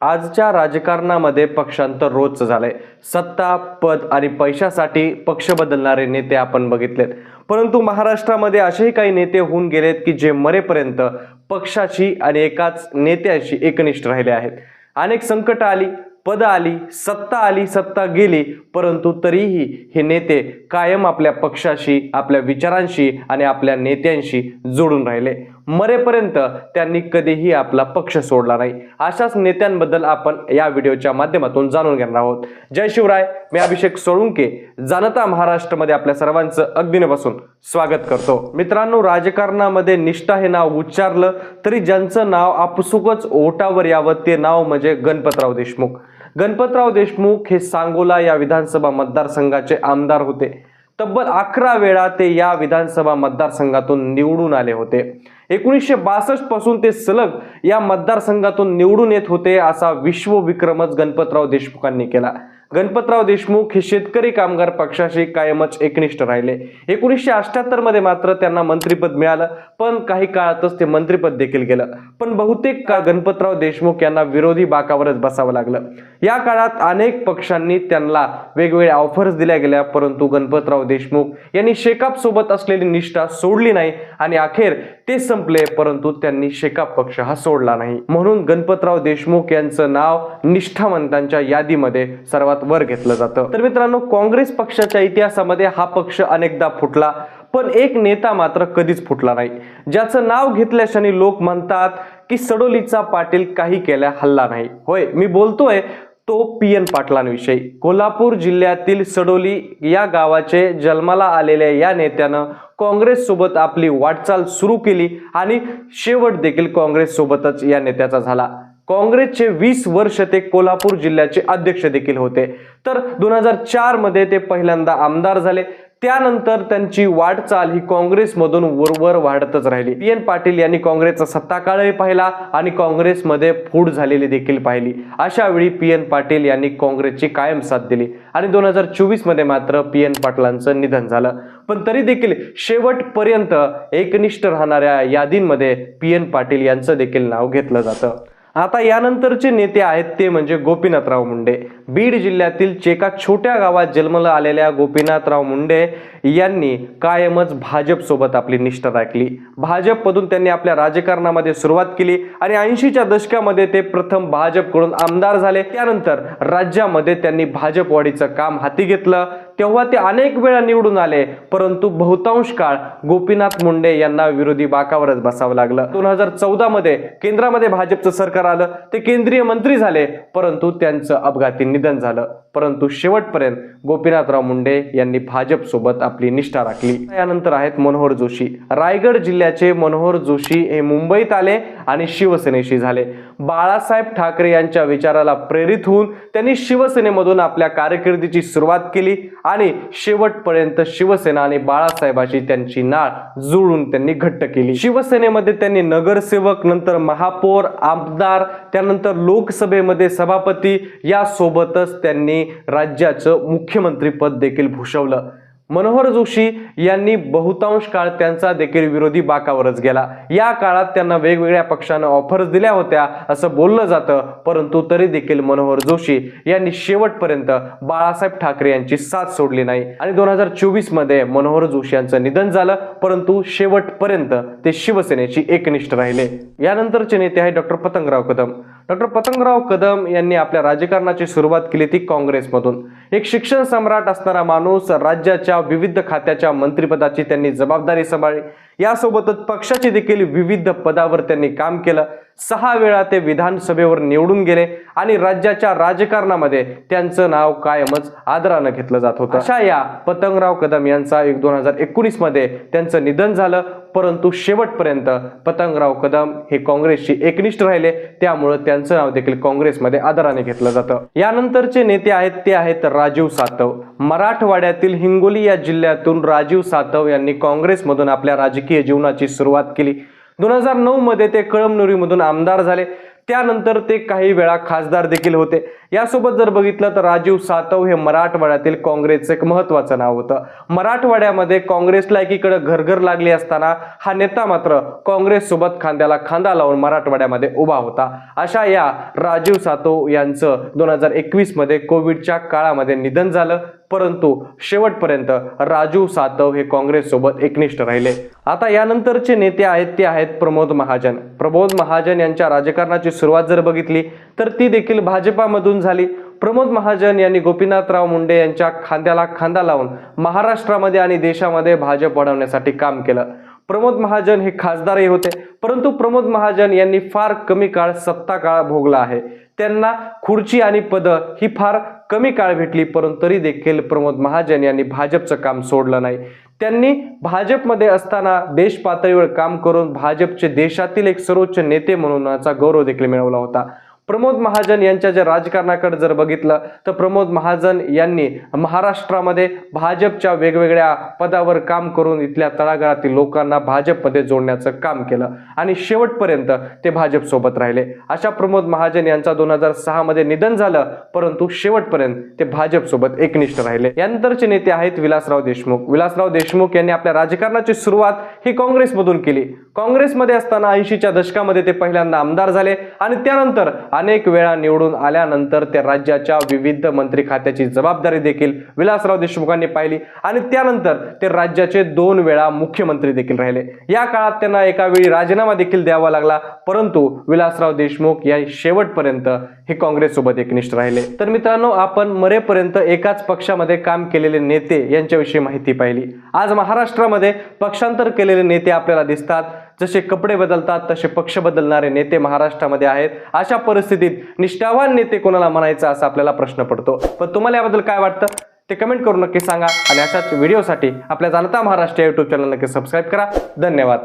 आजच्या राजकारणामध्ये पक्षांतर रोजचं झालंय. सत्ता पद आणि पैशासाठी पक्ष बदलणारे नेते आपण बघितलेत. परंतु महाराष्ट्रामध्ये असेही काही नेते होऊन गेलेत की जे मरेपर्यंत पक्षाशी आणि एकाच नेत्याशी एकनिष्ठ राहिले आहेत. अनेक संकट आली पद आली सत्ता आली सत्ता गेली परंतु तरीही हे नेते कायम आपल्या पक्षाशी आपल्या विचारांशी आणि आपल्या नेत्यांशी जोडून राहिले. मरेपर्यंत त्यांनी कधीही आपला पक्ष सोडला नाही. अशाच नेत्यांबद्दल आपण या व्हिडिओच्या माध्यमातून जाणून घेणार आहोत. जय शिवराय मी अभिषेक सोळुंके जाणता महाराष्ट्रामध्ये आपल्या सर्वांचं अगदीनेपासून स्वागत करतो. मित्रांनो राजकारणामध्ये निष्ठा हे नाव उच्चारलं तरी ज्यांचं नाव आपसुकच ओटावर यावं ते नाव म्हणजे गणपतराव देशमुख. गणपतराव देशमुख हे सांगोला या विधानसभा मतदारसंघाचे आमदार होते. तब्बल अकरा वेळा ते या विधानसभा मतदारसंघातून निवडून आले होते. एकोणीसशे बासष्टपासून ते सलग या मतदारसंघातून निवडून येत होते असा विश्वविक्रमच गणपतराव देशमुखांनी केला. गणपतराव देशमुख हे शेतकरी कामगार पक्षाशी कायमच एकनिष्ठ राहिले. एकोणीसशे अठ्याहत्तरमध्ये मात्र त्यांना मंत्रीपद मिळालं पण काही काळातच ते मंत्रीपद देखील गेलं. पण बहुतेक का गणपतराव देशमुख यांना विरोधी बाकावरच बसावं लागलं. या काळात अनेक पक्षांनी त्यांना वेगवेगळ्या ऑफर्स दिल्या गेल्या परंतु गणपतराव देशमुख यांनी शेकाप सोबत असलेली निष्ठा सोडली नाही आणि अखेर ते संपले परंतु त्यांनी शेकाप पक्ष हा सोडला नाही. म्हणून गणपतराव देशमुख यांचं नाव निष्ठावंतांच्या यादीमध्ये सर्वात वर घेतलं जातं. तर मित्रांनो काँग्रेस पक्षाच्या इतिहासामध्ये हा पक्ष अनेकदा फुटला पण एक नेता मात्र कधीच फुटला नाही. ज्याचं नाव घेतल्याशाने लोक म्हणतात की सडोलीचा पाटील काही केल्या हल्ला नाही. होय मी बोलतोय तो पी एन पाटलांविषयी. कोल्हापूर जिल्ह्यातील सडोली या गावाचे जन्माला आलेल्या या नेत्यानं काँग्रेस सोबत आपली वाटचाल सुरू केली आणि शेवट देखील काँग्रेस सोबतच या नेत्याचा झाला. काँग्रेसचे वीस वर्ष ते कोल्हापूर जिल्ह्याचे अध्यक्ष देखील होते. तर दोन हजार चारमध्ये ते पहिल्यांदा आमदार झाले. त्यानंतर त्यांची वाटचाल ही काँग्रेसमधून वरवर वाढतच राहिली. पी एन पाटील यांनी काँग्रेसचा सत्ताकाळही पाहिला आणि काँग्रेसमध्ये फूट झालेली देखील पाहिली. अशा वेळी पी एन पाटील यांनी काँग्रेसची कायम साथ दिली आणि दोन हजार चोवीसमध्ये मात्र पी एन पाटलांचं निधन झालं. पण तरी देखील शेवटपर्यंत एकनिष्ठ राहणाऱ्या यादींमध्ये पी एन पाटील यांचं देखील नाव घेतलं जातं. आता यानंतरचे नेते आहेत ते म्हणजे गोपीनाथराव मुंडे. बीड जिल्ह्यातील एका छोट्या गावात जन्मला आलेल्या गोपीनाथराव मुंडे यांनी कायमच भाजपसोबत आपली निष्ठा राखली. भाजपमधून त्यांनी आपल्या राजकारणामध्ये सुरुवात केली आणि ऐंशीच्या दशकामध्ये ते प्रथम भाजपकडून आमदार झाले. त्यानंतर राज्यामध्ये त्यांनी भाजपवाडीचं काम हाती घेतलं. तेव्हा ते अनेक वेळा निवडून आले परंतु बहुतांश काळ गोपीनाथ मुंडे यांना विरोधी बाकावरच बसावं लागलं. दोन हजार चौदा मध्ये केंद्रामध्ये भाजपचं सरकार आलं ते केंद्रीय मंत्री झाले परंतु त्यांचं अपघाती निधन झालं. परंतु शेवटपर्यंत गोपीनाथराव मुंडे यांनी भाजप सोबत आपली निष्ठा राखली. यानंतर आहेत मनोहर जोशी. रायगड जिल्ह्याचे मनोहर जोशी हे मुंबईत आले आणि शिवसेनेशी झाले. बाळासाहेब ठाकरे यांच्या विचाराला प्रेरित होऊन त्यांनी शिवसेनेमधून आपल्या कारकिर्दीची सुरुवात केली आणि शेवटपर्यंत शिवसेना आणि बाळासाहेबाशी त्यांची नाळ जुळून त्यांनी घट्ट केली. शिवसेनेमध्ये त्यांनी नगरसेवक नंतर महापौर आमदार त्यानंतर लोकसभेमध्ये सभापती या सोबतच त्यांनी राज्याचं मुख्यमंत्री पद देखील भूषवलं. मनोहर जोशी यांनी बहुतांश काळ त्यांचा देखील विरोधी बाकावरच गेला. या काळात त्यांना वेगवेगळ्या पक्षानं ऑफर्स दिल्या होत्या असं बोललं जातं परंतु तरी देखील मनोहर जोशी यांनी शेवटपर्यंत बाळासाहेब ठाकरे यांची साथ सोडली नाही. आणि दोन हजार चोवीसमध्ये मनोहर जोशी यांचं निधन झालं परंतु शेवटपर्यंत ते शिवसेनेची एकनिष्ठ राहिले. यानंतरचे नेते आहे डॉक्टर पतंगराव कदम. डॉक्टर पतंगराव कदम यांनी आपल्या राजकारणाची सुरुवात केली ती काँग्रेसमधून. एक शिक्षण सम्राट असणारा माणूस राज्याच्या विविध खात्याच्या मंत्रिपदाची त्यांनी जबाबदारी सांभाळली. यासोबतच पक्षाचे देखील विविध पदावर त्यांनी काम केलं. सहा वेळा ते विधानसभेवर निवडून गेले आणि राज्याच्या राजकारणामध्ये त्यांचं नाव कायमच आदरानं घेतलं जात होतं. अशा या पतंगराव कदम यांचा एक दोन हजार एकोणीसमध्ये त्यांचं निधन झालं. परंतु शेवटपर्यंत पतंगराव कदम हे काँग्रेसची एकनिष्ठ राहिले. त्यामुळं त्यांचं नाव देखील काँग्रेसमध्ये आदराने घेतलं जातं. यानंतरचे नेते आहेत ते आहेत राजीव सातव. मराठवाड्यातील हिंगोली या जिल्ह्यातून राजीव सातव यांनी काँग्रेसमधून आपल्या राजकीय जीवनाची सुरुवात केली. दोन हजार नऊ मध्ये ते कळमनुरीमधून आमदार झाले. त्यानंतर ते काही वेळा खासदार देखील होते. यासोबत जर बघितलं तर राजीव सातव हे मराठवाड्यातील काँग्रेसचं एक महत्वाचं नाव होतं. मराठवाड्यामध्ये काँग्रेसला एकीकडे घरघर लागली असताना हा नेता मात्र काँग्रेस सोबत खांद्याला खांदा लावून मराठवाड्यामध्ये उभा होता. अशा या राजीव सातव यांचं दोन हजार एकवीसमध्ये कोविडच्या काळामध्ये निधन झालं. परंतु शेवटपर्यंत राजू सातव हे काँग्रेससोबत एकनिष्ठ राहिले. आता यानंतरचे नेते आहेत ते आहेत प्रमोद महाजन. प्रमोद महाजन यांच्या राजकारणाची सुरुवात जर बघितली तर ती देखील भाजपामधून झाली. प्रमोद महाजन यांनी गोपीनाथराव मुंडे यांच्या खांद्याला खांदा लावून महाराष्ट्रामध्ये आणि देशामध्ये भाजप वाढवण्यासाठी काम केलं. प्रमोद महाजन हे खासदारही होते परंतु प्रमोद महाजन यांनी फार कमी काळ सत्ता काळ भोगला आहे. त्यांना खुर्ची आणि पदं ही फार कमी काळ भेटली परंतु तरी देखील प्रमोद महाजन यांनी भाजपचं काम सोडलं नाही. त्यांनी भाजपमध्ये असताना देश पातळीवर काम करून भाजपचे देशातील एक सर्वोच्च नेते म्हणूनचा गौरव देखील मिळवला होता. प्रमोद महाजन यांच्या ज्या राजकारणाकडे जर बघितलं तर प्रमोद महाजन यांनी महाराष्ट्रामध्ये भाजपच्या वेगवेगळ्या पदावर काम करून इथल्या तळागाळातील लोकांना भाजपमध्ये जोडण्याचं काम केलं आणि शेवटपर्यंत ते भाजपसोबत राहिले. अशा प्रमोद महाजन यांचा दोन हजार सहामध्ये निधन झालं परंतु शेवटपर्यंत ते भाजपसोबत एकनिष्ठ राहिले. यानंतरचे नेते आहेत विलासराव देशमुख. विलासराव देशमुख यांनी आपल्या राजकारणाची सुरुवात ही काँग्रेसमधून केली. काँग्रेसमध्ये असताना ऐंशीच्या दशकामध्ये ते पहिल्यांदा आमदार झाले आणि त्यानंतर अनेक वेळा निवडून आल्यानंतर त्या राज्याच्या विविध मंत्री खात्याची जबाबदारी देखील विलासराव देशमुखांनी पाहिली आणि त्यानंतर ते राज्याचे दोन वेळा मुख्यमंत्री देखील राहिले. या काळात त्यांना एका वेळी राजीनामा देखील द्यावा लागला परंतु विलासराव देशमुख या शेवटपर्यंत हे काँग्रेससोबत एकनिष्ठ राहिले. तर मित्रांनो आपण मरेपर्यंत एकाच पक्षामध्ये काम केलेले नेते यांच्याविषयी माहिती पाहिली. आज महाराष्ट्रामध्ये पक्षांतर केलेले नेते आपल्याला दिसतात. जसे कपडे बदलतात तसे पक्ष बदलणारे नेते महाराष्ट्रामध्ये आहेत. अशा परिस्थितीत निष्ठावान नेते कोणाला म्हणायचं असा आपल्याला प्रश्न पडतो? पण तुम्हाला याबद्दल काय वाटतं? ते कमेंट करून नक्की सांगा. आणि अशाच व्हिडिओसाठी आपल्या जाणता महाराष्ट्र युट्यूब चॅनल नक्की सबस्क्राईब करा. धन्यवाद.